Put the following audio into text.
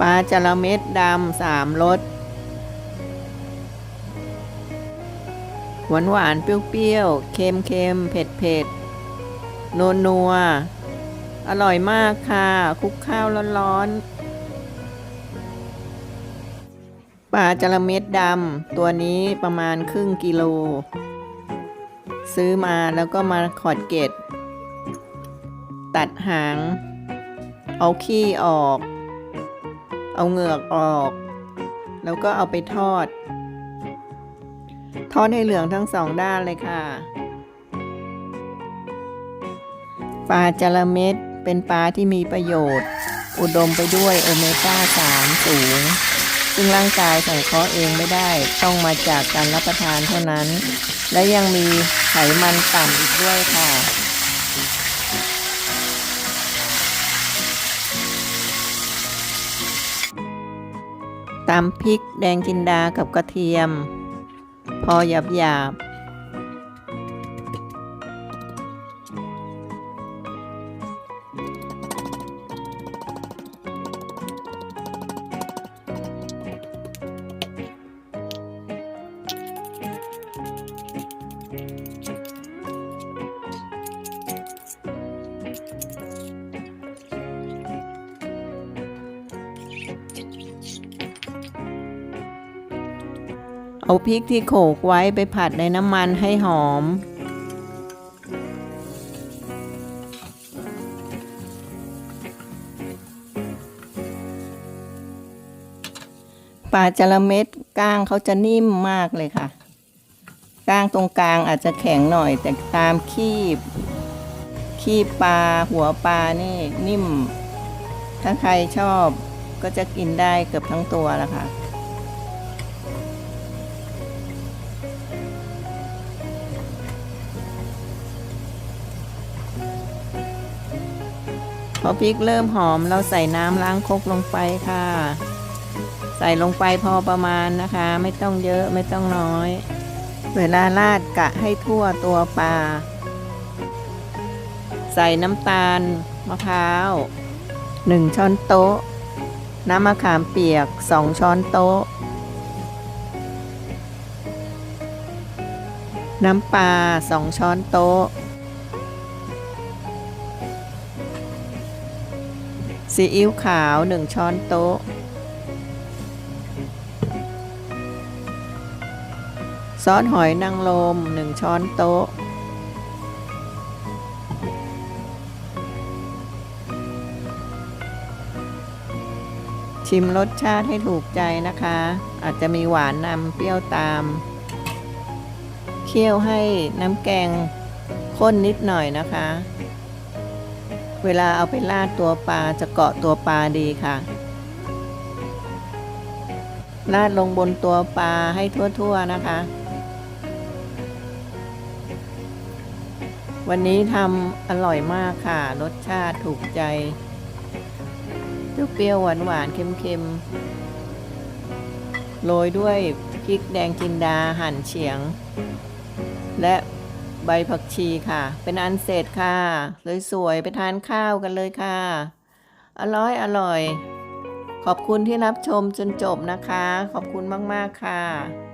ปลาจระเม็ดดำสามรสหวานหวานเปรี้ยวๆ เค็มเค็มเผ็ดเผ็ดนัวนัว อร่อยมากค่ะ คุกข้าวร้อนๆ ปลาจระเม็ดดำตัวนี้ประมาณครึ่งกิโล ซื้อมาแล้วก็มาขอดเกล็ด ตัดหาง เอาขี้ออก เอาเหงือกออก แล้วก็เอาไปทอด ทอดให้เหลืองทั้งสองด้านเลยค่ะ ปลาจระเม็ดเป็นปลาที่มีประโยชน์ อุดมไปด้วยโอเมก้า 3 สูง ซึ่งร่างกายสังเคราะห์เองไม่ได้ต้องมาจากการรับประทานเท่านั้น และยังมีไขมันต่ำอีกด้วยค่ะ ตำพริกแดงจินดากับกระเทียม พอหยาบหยาบ เอาพริกที่โขลกไว้ไปผัดในน้ำมันให้หอม ปลาจระเม็ดก้างเขาจะนิ่มมากเลยค่ะก้างตรงกลางอาจจะแข็งหน่อย แต่ตามคีบ คีบปลาหัวปลานี่นิ่ม ถ้าใครชอบก็จะกินได้เกือบทั้งตัวแล้วค่ะ อพริกเริ่มหอมเราใส่น้ำล้างคกลงไปค่ะ ใส่ลงไปพอประมาณนะคะ ไม่ต้องเยอะไม่ต้องน้อย เวลาราดกะให้ทั่วตัวปลา ใส่น้ำตาลมะพร้าว1ช้อนโต๊ะ น้ำมะขามเปียก2ช้อนโต๊ะ น้ำปลา2ช้อนโต๊ะ ซีอิ๊วขาว 1 ช้อนโต๊ะ ซอสหอยนางรม1 ช้อนโต๊ะ ชิมรสชาติให้ถูกใจนะคะ อาจจะมีหวานนำเปรี้ยวตาม เคี่ยวให้น้ำแกงข้นนิดหน่อยนะคะ เวลาเอาไปราดตัวปลาจะเกาะตัวปลาดีค่ะราดลงบนตัวปลาให้ทั่วๆนะคะ วันนี้ทำอร่อยมากค่ะ รสชาติถูกใจ เปรี้ยวหวานๆเค็มๆ โรยด้วยพริกแดงจินดาหั่นเฉียง และ ใบผักชีค่ะ เป็นอันเสร็จค่ะสวยๆไปทานข้าวกันเลยค่ะ อร่อยอร่อย ขอบคุณที่รับชมจนจบนะคะ ขอบคุณมากๆค่ะ